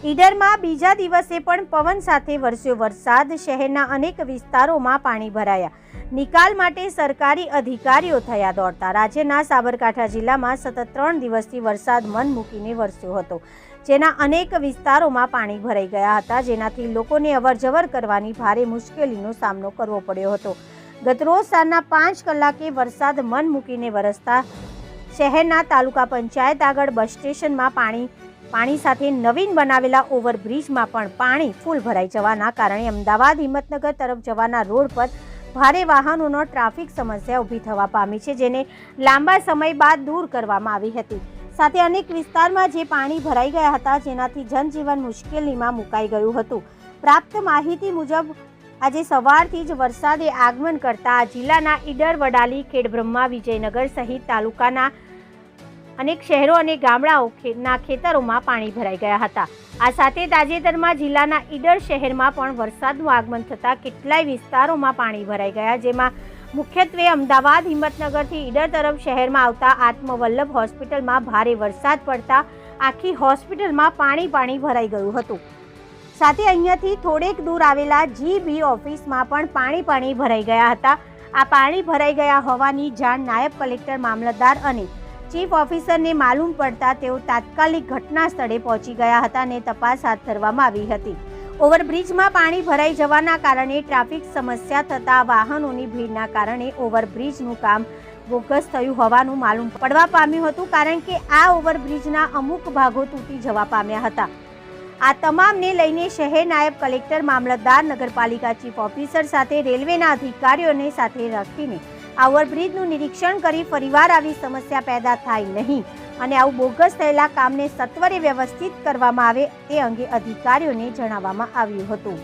ઈડરમાં બીજા દિવસે પણ પવન સાથે વરસ્યો વરસાદ. શહેરના અનેક વિસ્તારોમાં પાણી ભરાયા. નિકાલ માટે સરકારી અધિકારીઓ થયા દોડતા. રાજ્યના સાબરકાંઠા જિલ્લામાં સતત ત્રણ દિવસથી વરસાદ મન મૂકીને વરસ્યો હતો, જેના અનેક વિસ્તારોમાં પાણી ભરાઈ ગયા હતા, જેનાથી લોકોને અવરજવર કરવાની ભારે મુશ્કેલીનો સામનો કરવો પડ્યો હતો. ગતરોજ સાંજના પાંચ કલાકે વરસાદ મન મૂકીને વરસતા શહેરના તાલુકા પંચાયત આગળ બસ સ્ટેશનમાં પાણી પાણી સાથે નવીન બનાવેલા ઓવરબ્રિજમાં પણ પાણી ફૂલ ભરાઈ જવાના કારણે અમદાવાદ હિંમતનગર તરફ જવાના રોડ પર ભારે વાહનોનો ટ્રાફિક સમસ્યા ઊભી થવા પામી છે, જેને લાંબા સમય બાદ દૂર કરવામાં આવી હતી. સાથે અનેક વિસ્તારમાં જે પાણી ભરાઈ ગયા હતા, જેનાથી જનજીવન મુશ્કેલીમાં મુકાઈ ગયું હતું. પ્રાપ્ત માહિતી મુજબ, આજે સવારથી જ વરસાદે આગમન કરતા જિલ્લાના ઈડર વડાલી, ખેડબ્રહ્મા, વિજયનગર સહિત તાલુકાના અનેક શહેરો અને ગામડાઓ ખે- ના ખેતરોમાં પાણી ભરાઈ ગયા હતા. આ સાથે તાજેતરમાં જિલ્લાના ઈડર શહેરમાં પણ વરસાદનું આગમન થતાં કેટલાય વિસ્તારોમાં પાણી ભરાઈ ગયા, જેમાં મુખ્યત્વે અમદાવાદ, હિંમતનગરથી ઈડર તરફ શહેરમાં આવતા આત્મવલ્લભ હોસ્પિટલમાં ભારે વરસાદ પડતા આખી હોસ્પિટલમાં પાણી પાણી ભરાઈ ગયું હતું. સાથે અહીંયાથી થોડેક દૂર આવેલા જીબી ઓફિસમાં પણ પાણી પાણી ભરાઈ ગયા હતા. આ પાણી ભરાઈ ગયા હોવાની જાણ નાયબ કલેક્ટર, મામલતદાર અને ચીફ ઓફિસરને માલુમ પડતા તેઓ તાત્કાલિક ઘટના સ્થળે પહોંચી ગયા હતા અને તપાસ હાથ ધરવામાં આવી હતી. ઓવરબ્રિજમાં પાણી ભરાઈ જવાના કારણે ટ્રાફિક સમસ્યા થતા વાહનોની ભીડના કારણે ઓવરબ્રિજનું કામ બોગસ થયું હોવાનું માલુમ પડવા પામ્યું હતું, કારણ કે આ ઓવરબ્રિજના અમુક ભાગો તૂટી જવા પામ્યા હતા. આ તમામને લઈને શહેર નાયબ કલેક્ટર, મામલતદાર, નગરપાલિકા ચીફ ઓફિસર સાથે રેલવેના અધિકારીઓને સાથે રાખીને ઓવરબ્રિજનું નિરીક્ષણ કરી ફરીવાર આવી સમસ્યા પેદા થાય નહીં અને આવું બોગસ થયેલા કામને સત્વરે વ્યવસ્થિત કરવામાં આવે તે અંગે અધિકારીઓને જણાવવામાં આવ્યું હતું.